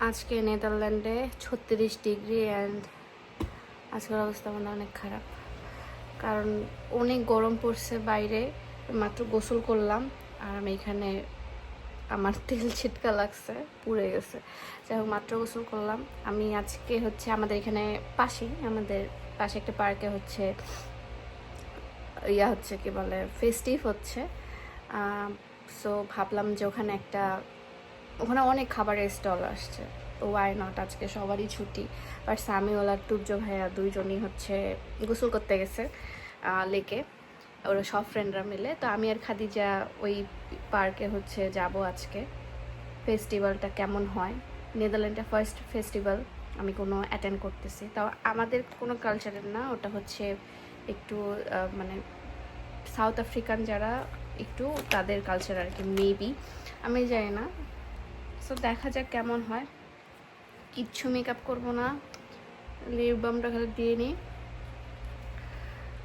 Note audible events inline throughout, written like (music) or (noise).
আজকে নেদারল্যান্ডে ছত্রিশ degree and আজকের অবস্থা মানে অনেক খারাপ। কারণ অনেক গরম পড়ছে বাইরে, মাত্র গোসল করলাম, আর আমি এখানে আমার (laughs) তেল ছিটকা লাগছে, পুড়ে গেছে। যাই হোক, মাত্র গোসল করলাম। আমি আজকে হচ্ছে আমাদের এখানে পাশেই আমাদের পাশে একটা পার্কে হচ্ছে, ইয়া হচ্ছে, কি বলে ফেস্টিভ হচ্ছে। সো ভাবলাম যে ওখানে একটা ওখানে অনেক খাবারের স্টল আসছে। তো ওয়াই নট আজকে সবারই ছুটি। বাট আর সামিওলা টুর্য ভাইয়া দুইজনই হচ্ছে গোসল করতে গেছে লেকে। ওরা সব ফ্রেন্ডরা মিলে। তো আমি আর খাদিজা ওই পার্কে হচ্ছে যাব আজকে। ফেস্টিভ্যালটা কেমন হয়? নেদারল্যান্ডে ফার্স্ট ফেস্টিভ্যাল আমি কোনো অ্যাটেন্ড করতেছি। তাও আমাদের কোনো কালচারের না, ওটা হচ্ছে একটু মানে সাউথ আফ্রিকান যারা একটু তাদের কালচার আর কি মেবি আমি জানি না। সো দেখা যাক কেমন হয়। কিচ্ছু মেকআপ করব না। লিপ বামটা খালি দিয়ে নিই।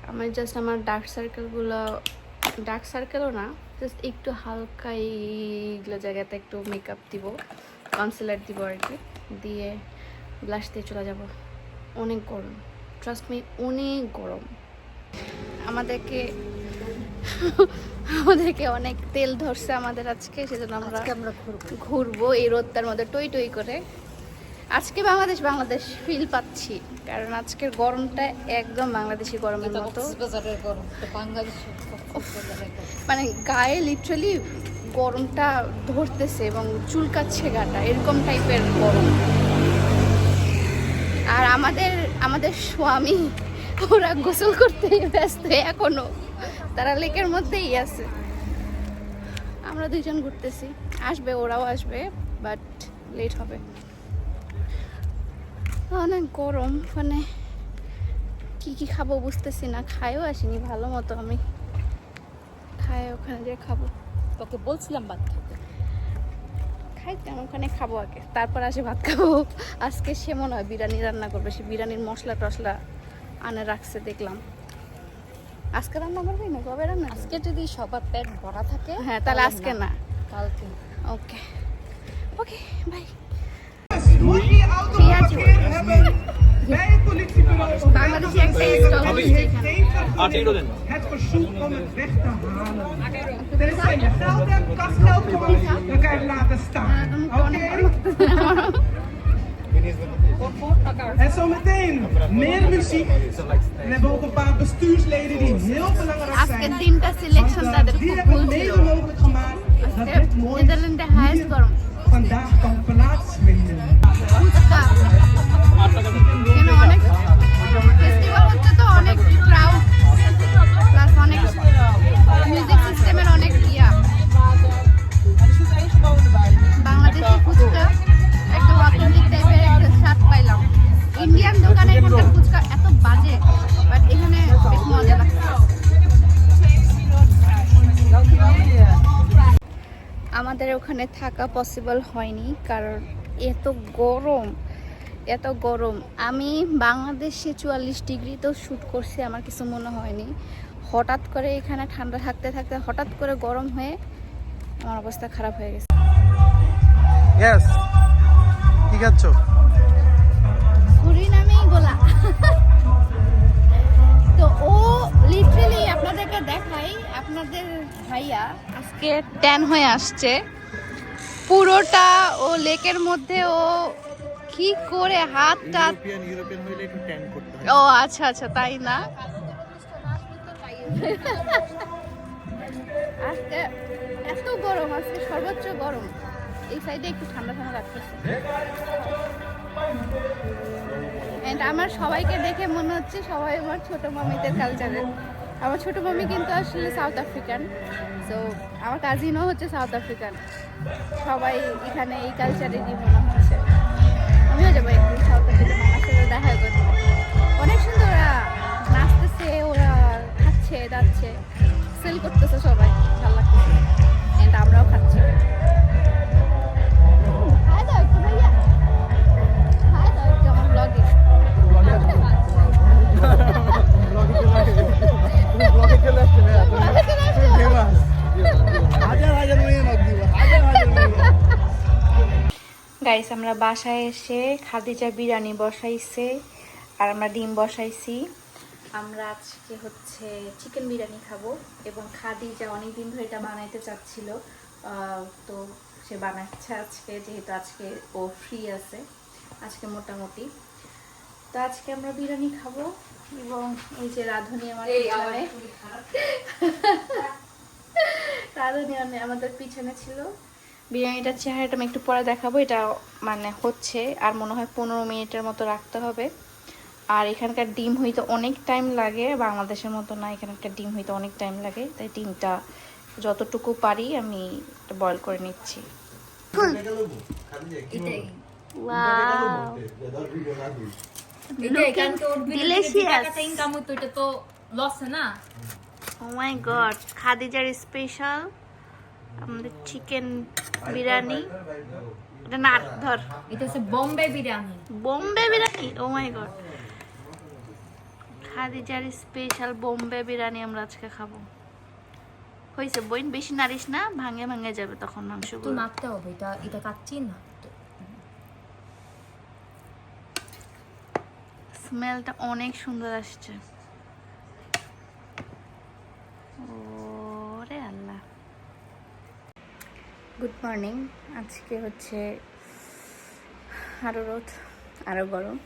আমার জাস্ট আমার ডার্ক সার্কেলগুলো ডার্ক সার্কেলও না জাস্ট একটু হালকা এইগুলো জায়গাতে একটু মেকআপ দিব কনসিলার দিব আর কি। দিয়ে ব্লাশ দিয়ে চলে যাব। অনেক গরম। ট্রাস্ট মি অনেক গরম। আমাদেরকে আমাদেরকে অনেক তেল ধরছে আমাদের আজকে সেজন্য আমরা আমরা ঘুরবো। এই রোদটার মধ্যে টই টই করে। আজকে বাংলাদেশ বাংলাদেশ ফিল পাচ্ছি কারণ আজকের গরমটা একদম বাংলাদেশি গরমের মতো। মানে গায়ে লিটারালি গরমটা ধরতেছে এবং চুলকাচ্ছে গাটা এরকম টাইপের গরম। আর আমাদের আমাদের স্বামী ওরা গোসল করতে ব্যস্ত এখনও। তারা লেকের মধ্যেই আছে। আমরা দুইজন ঘুরতেছি। আসবে ওরাও আসবে বাট লেট হবে। অনেক গরম মানে কি কি খাব বুঝতেছি না। খাইও আসিনি ভালো মতো আমি। খাই ওখানে যে খাব। তোকে বলছিলাম বাদ খেতে খাইতাম ওখানে খাব আগে। তারপর আসে ভাত খাব। আজকে সে মনে হয় বিরিয়ানি রান্না করবে। সে বিরিয়ানির মশলা টশলা আনে রাখছে দেখলাম। আজকে রান্না করবি না কবে রান্না আজকে যদি সবার পেট ভরা থাকে হ্যাঁ তাহলে আজকে না কালকে ওকে ওকে বাই বাংলাদেশি একটা স্টল বসছে এখানে halen. Tenzij je geld dan kan je het laten staan. Oké? En zometeen meer muziek. We hebben ook een paar bestuursleden die heel belangrijk zijn. Want, eh, die hebben mede mogelijk gemaakt dat dit mooi hier vandaag kan plaatsvinden. ওখানে থাকা possible হয়নি কারণ এত গরম এত গরম। আমি বাংলাদেশে চুয়াল্লিশ ডিগ্রিতেও শ্যুট করছি আমার কিছু মনে হয়নি। হঠাৎ করে এখানে ঠান্ডা থাকতে থাকতে হঠাৎ করে গরম হয়ে আমার অবস্থা খারাপ হয়ে গেছে। কি খাচ্ছ? গোলা। তো ও লিটারেলি আপনাদেরকে দেখাই আপনাদের ভাইয়া আজকে ট্যান হয়ে আসছে। পুরোটা ও লেকের মধ্যে ও কি করে হাত টাত ইউরোপিয়ান ইউরোপিয়ান হইলে একটু ট্যান করতে হয়। ও আচ্ছা আচ্ছা তাই না? আজকে এত গরম আজকে সর্বোচ্চ গরম। এই সাইডে একটু ঠান্ডা ঠান্ডা লাগতেছে And আমার সবাইকে দেখে মনে হচ্ছে সবাই আমার ছোট মামিদের কালচারের আমার ছোট মামি কিন্তু আসলে সাউথ আফ্রিকান সো আমার কাজিনও হচ্ছে সাউথ আফ্রিকান সবাই এখানে এই কালচারেরই মনে হচ্ছে আমিও যাব একদিন সাউথ আফ্রিকান আসলে সাথে দেখা করতে। অনেক সুন্দর, ওরা নাচতেছে, ওরা খাচ্ছে, দাচ্ছে সেল করতেছে সবাই, ভালো লাগতেছে। এটা আমরাও খাচ্ছি। গাইস আমরা বাসায় এসে খাদিজা বিরিয়ানি বসাইছে আর আমরা ডিম বসাইছি। আমরা আজকে হচ্ছে চিকেন বিরিয়ানি খাব এবং খাদিজা অনেকদিন ধরে এটা বানাইতে চাচ্ছিল। তো সে বানাচ্ছে আজকে যেহেতু আজকে ও ফ্রি আছে আজকে মোটামুটি। তো আজকে আমরা বিরিয়ানি খাব এবং এই যে রাধুনি আমার রাধুনি আমাদের পিছনে ছিল। বিরিয়ানিটার চেহারাটা আমি একটু পরে দেখাবো। এটা মানে হচ্ছে আর মনে হয় পনেরো মিনিটের মতো রাখতে হবে। আর এখানকার ডিম হইতে অনেক টাইম লাগে বাংলাদেশের মতো না এখানকার ডিম হইতে অনেক টাইম লাগে। তাই ডিমটা যতটুকু পারি আমি বয়ল করে নিচ্ছি। খাদিজার স্পেশাল আমাদের চিকেন বিরিয়ানি। এটা না ধর। এটা হচ্ছে Bombay biryani. Bombay biryani? Oh my god খাদিজার স্পেশাল বোম্বে বিরিয়ানি আমরা আজকে খাব। হয়েছে বইন বেশি নারিস না ভাঙে ভাঙে যাবে তখন মাংসগুলো। নাড়তে হবে এটা এটা কাচ্ছি না। স্মেলটা অনেক সুন্দর আসছে ওরে আল্লাহ গুড মর্নিং আজকে হচ্ছে আরও রোদ আরও গরম।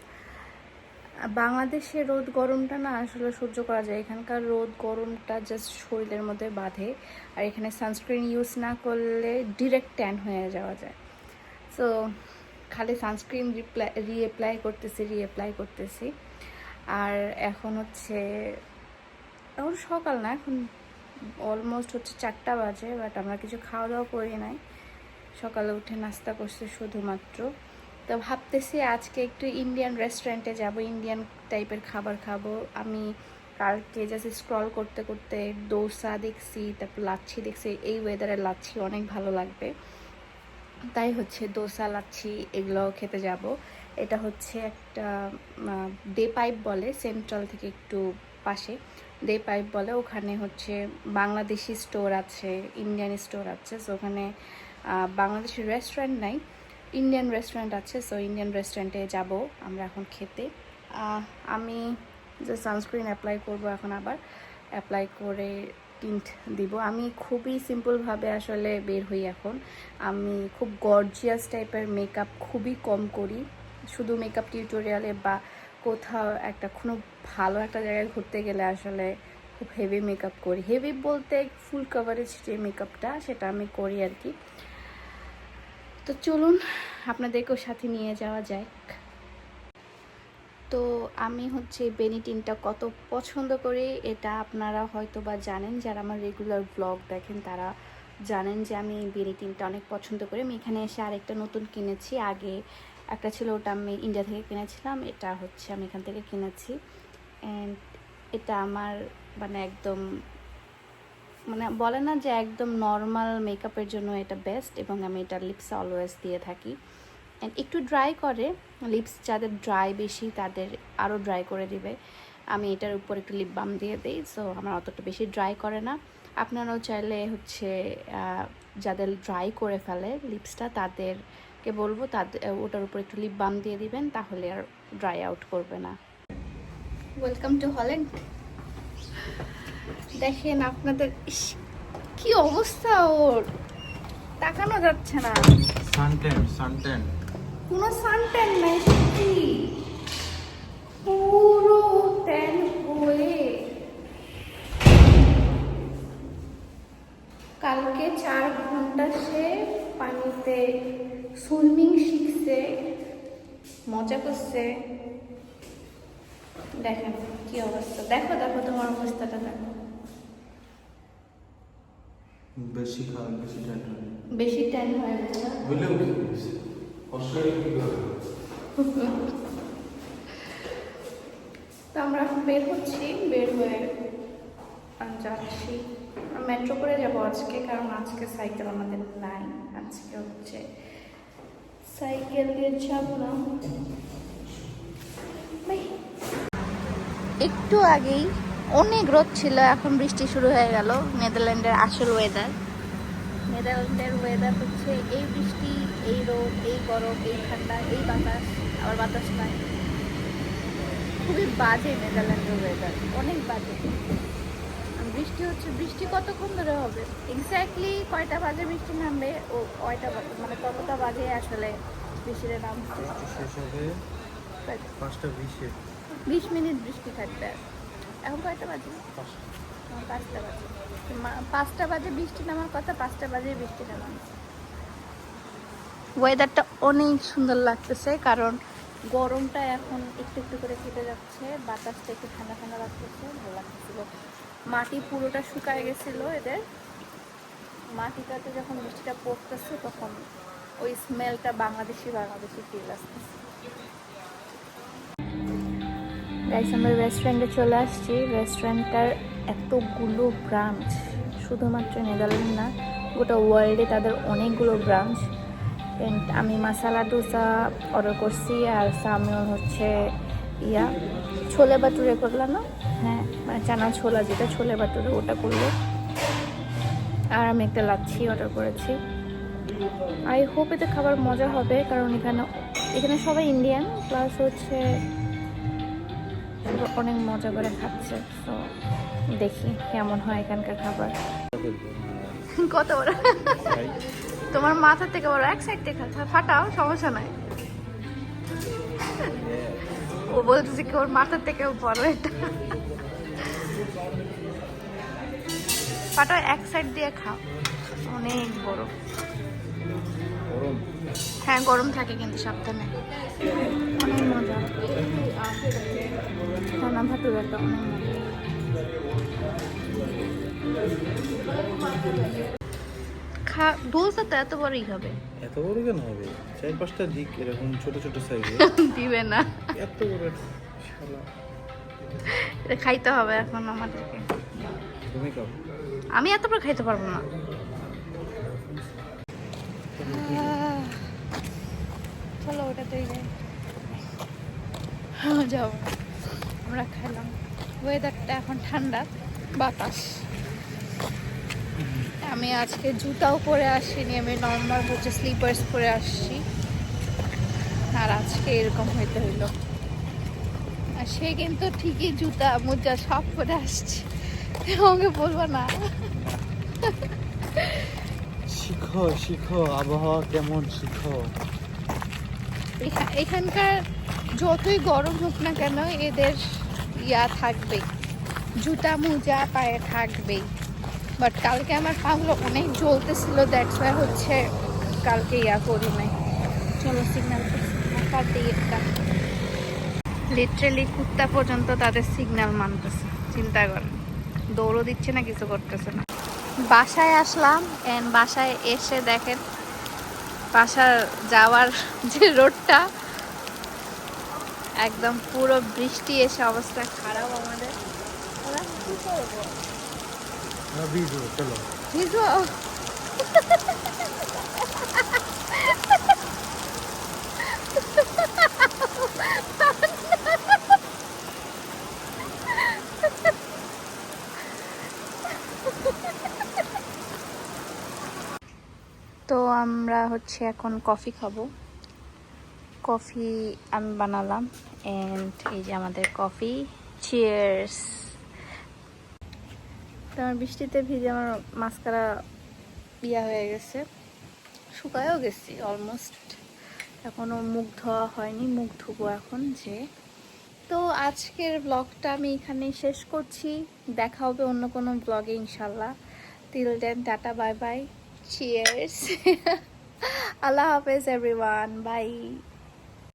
বাংলাদেশে রোদ গরমটা না আসলে সহ্য করা যায়। এখানকার রোদ গরমটা জাস্ট শরীরের মধ্যে বাঁধে। আর এখানে সানস্ক্রিন ইউজ না করলে ডিরেক্ট ট্যান হয়ে যাওয়া যায়। সো খালি সানস্ক্রিন রিপ্লাই রিঅ্যাপ্লাই করতেছি রিঅ্যাপ্লাই করতেছি। আর এখন হচ্ছে এখন সকাল না, এখন অলমোস্ট হচ্ছে চারটা বাজে, বাট আমরা কিছু খাওয়া দাওয়া করি নাই। সকালে উঠে নাস্তা করছি শুধুমাত্র। তো ভাবতেছি আজকে একটু ইন্ডিয়ান রেস্টুরেন্টে যাব ইন্ডিয়ান টাইপের খাবার খাব। আমি কালকে জাস্ট স্ক্রল করতে করতে দোসা দেখছি, তারপর লাচ্ছি দেখছি। এই ওয়েদারে লাচ্ছি অনেক ভালো লাগবে। তাই হচ্ছে দোসা, লাচ্ছি এগুলো খেতে যাব। এটা হচ্ছে একটা ডে পাইপ বলে সেন্ট্রাল থেকে একটু পাশে। ডে পাইপ বলে, ওখানে হচ্ছে বাংলাদেশি স্টোর আছে ইন্ডিয়ান স্টোর আছে সো ওখানে বাংলাদেশি রেস্টুরেন্ট নাই ইন্ডিয়ান রেস্টুরেন্ট আছে সো ইন্ডিয়ান রেস্টুরেন্টে যাব আমরা এখন খেতে। আমি যে সানস্ক্রিন অ্যাপ্লাই করব এখন আবার অ্যাপ্লাই করে টিন্ট দিব। আমি খুবই সিম্পলভাবে আসলে বের হই এখন। আমি খুব গর্জিয়াস টাইপের মেকআপ খুবই কম করি। শুধু মেকআপ টিউটোরিয়ালে বা কোথাও একটা কোনো ভালো একটা জায়গায় ঘুরতে গেলে আসলে খুব হেভি মেকআপ করি। হেভি বলতে ফুল কভারেজ যে মেকআপটা সেটা আমি করি আর কি। তো চলুন, আপনাদেরকেও সাথে নিয়ে যাওয়া যাক। তো আমি হচ্ছে বেনিটিনটা কত পছন্দ করি এটা আপনারা হয়তো বা জানেন। যারা আমার রেগুলার ব্লগ দেখেন তারা জানেন যে আমি বেনিটিনটা অনেক পছন্দ করি। আমি এখানে এসে আরেকটা নতুন কিনেছি। আগে একটা ছিল ওটা আমি ইন্ডিয়া থেকে কিনেছিলাম, এটা হচ্ছে আমি এখান থেকে কিনেছি। অ্যান্ড এটা আমার মানে একদম মানে বলে না যে একদম নর্মাল মেকআপের জন্য এটা বেস্ট এবং আমি এটা লিপস অলওয়েজ দিয়ে থাকি। And একটু ড্রাই করে লিপস যাদের ড্রাই বেশি তাদের আরও ড্রাই করে দিবে। আমি এটার উপর একটু লিপ বাম দিয়ে দিই সো আমার অতটা বেশি ড্রাই করে না। আপনারাও চাইলে হচ্ছে যাদের ড্রাই করে ফেলে লিপসটা তাদেরকে বলব তাদের ওটার উপর একটু লিপ বাম দিয়ে দিবেন তাহলে আর ড্রাই আউট করবে না। ওয়েলকাম টু হল্যান্ড দেখেন আপনাদের কি অবস্থা ওর? তাকানো যাচ্ছে না। সানটেন সানটেন কোনো সানটেন নাই সত্যি। পুরো ট্যান হয়ে কালকে চার ঘণ্টা সে পানিতে সুইমিং শিখছে মজা করছে। দেখেন কি অবস্থা। দেখো দেখো তোমার অবস্থাটা দেখো। বেশি খাওয়া বেশি ট্যান বেশি ট্যান হয়ে বুঝলে তো আমরা বের হচ্ছি বের হয়ে যাচ্ছি। মেট্রো করে যাব আজকে কারণ আজকে সাইকেল আমাদের নাই আজকে হচ্ছে না একটু আগেই অনেক রোদ ছিল, এখন বৃষ্টি শুরু হয়ে গেল। নেদারল্যান্ডের আসল ওয়েদার নেদারল্যান্ডের ওয়েদার হচ্ছে এই বৃষ্টি, এই রোদ, এই গরম, এই ঠান্ডা, এই বাতাস, আবার বাতাস নাই। খুবই বাজে নেদারল্যান্ডের ওয়েদার অনেক বাজে। বৃষ্টি হচ্ছে বৃষ্টি কতক্ষণ ধরে হবে? এক্স্যাক্টলি কয়টা বাজে বৃষ্টি নামবে? ও কয়টা বাজে মানে কতটা বাজে আসলে বৃষ্টিটা নামছে? শেষ হবে পাঁচটা বিশে। বিশ মিনিট বৃষ্টি থাকবে। এখন কয়টা বাজে? পাঁচটা। বাজে। মা- পাঁচটা বাজে বৃষ্টি নামার কথা পাঁচটা বাজে বৃষ্টি নামার ওয়েদারটা অনেক সুন্দর লাগতেছে কারণ গরমটা এখন একটু একটু করে কেটে যাচ্ছে বাতাসটা একটু ঠান্ডা ঠান্ডা লাগতেছে ভালো লাগতেছিল মাটি পুরোটা শুকায় গেছিল এদের। মাটিটাতে যখন বৃষ্টিটা পড়তেছে তখন ওই স্মেলটা বাংলাদেশি বাংলাদেশি ফিল আসতেছে। গাইস আমরা রেস্টুরেন্টে চলে আসছি। রেস্টুরেন্টটার এতগুলো ব্রাঞ্চ শুধুমাত্র নেদারল্যান্ড না, গোটা ওয়ার্ল্ডে তাদের অনেকগুলো ব্রাঞ্চ আমি মাসালা ডোসা অর্ডার করছি আর সামিও হচ্ছে ইয়া। ছোলে বাটুরে করলাম না? হ্যাঁ মানে চানা ছোলা যেটা ছোলে বাটুরে ওটা করল আর আমি একটা লাচ্ছি অর্ডার করেছি। আই হোপ এতে খাবার মজা হবে কারণ এখানে এখানে সবাই ইন্ডিয়ান প্লাস হচ্ছে অনেক মজা করে খাচ্ছে। তো দেখি কেমন হয় এখানকার খাবার। কত বড়? তোমার মাথা থেকে বড় এক সাইড থেকে। ফাটাও সমস্যা নাই। ও বলতেছে কি ওর মাথার থেকেও বড় এটা। ফাটাও এক সাইড দিয়ে খাও। অনেক বড়। হ্যাঁ গরম থাকে কিন্তু সাবধানে। অনেক মজা। রান্না ভাতুর একটা অনেক মজা। খা দোলসা তো এত বড়ই হবে। এত বড় কেন হবে? চার পাঁচটা দিক এরকম ছোট ছোট সাইজে (laughs) দিবে না। এত বড় শালা। এটা খাইতে হবে এখন আমাদেরকে। তুমি খাও। আমি এত বড় খাইতে পারব না। চলো ওটাতেই যাই। হ্যাঁ যাও। আমরা খেলাম। ওয়েদারটা এখন ঠান্ডা বাতাস। আমি আজকে জুতাও পরে আসিনি আমি নর্মাল হচ্ছে স্লিপার্স পরে আসছি। আর আজকে এরকম হইতে হইল। আর সে কিন্তু ঠিকই জুতা মোজা সব পরে আসছে। আমাকে বলব না। শিখো শিখো আবহাওয়া কেমন শিখো। এখা- এখানকার যতই গরম হোক না কেন এদের ইয়া থাকবে জুতা মোজা পায়ে থাকবেই। বাট কালকে আমার পাগুলো অনেক জ্বলতেছিল দ্যাটস হচ্ছে কালকে ইয়া করি নাই। চলো সিগন্যাল লিটারেলি কুত্তা পর্যন্ত তাদের সিগন্যাল মানতেছে। চিন্তা করেন। দৌড়ও দিচ্ছে না কিছু করতেছে না। বাসায় আসলাম এন্ড বাসায় এসে দেখেন বাসা যাওয়ার যে রোডটা একদম পুরো বৃষ্টি এসে অবস্থা খারাপ আমাদের। ভিজো (laughs) চলো ভিজো তো আমরা হচ্ছে এখন কফি খাব। কফি আমি বানালাম এন্ড এই যে আমাদের কফি। চিয়ার্স তো আমার বৃষ্টিতে ভিজে আমার মাস্কারা ইয়া হয়ে গেছে। শুকায়ও গেছি অলমোস্ট এখনও মুখ ধোয়া হয়নি, মুখ ধুবো এখন যে। তো আজকের ব্লগটা আমি এখানেই শেষ করছি। দেখা হবে অন্য কোনো ব্লগে ইনশাল্লাহ। Till then tata bye bye cheers (laughs) আল্লাহ হাফেজ এভরিওয়ান বাই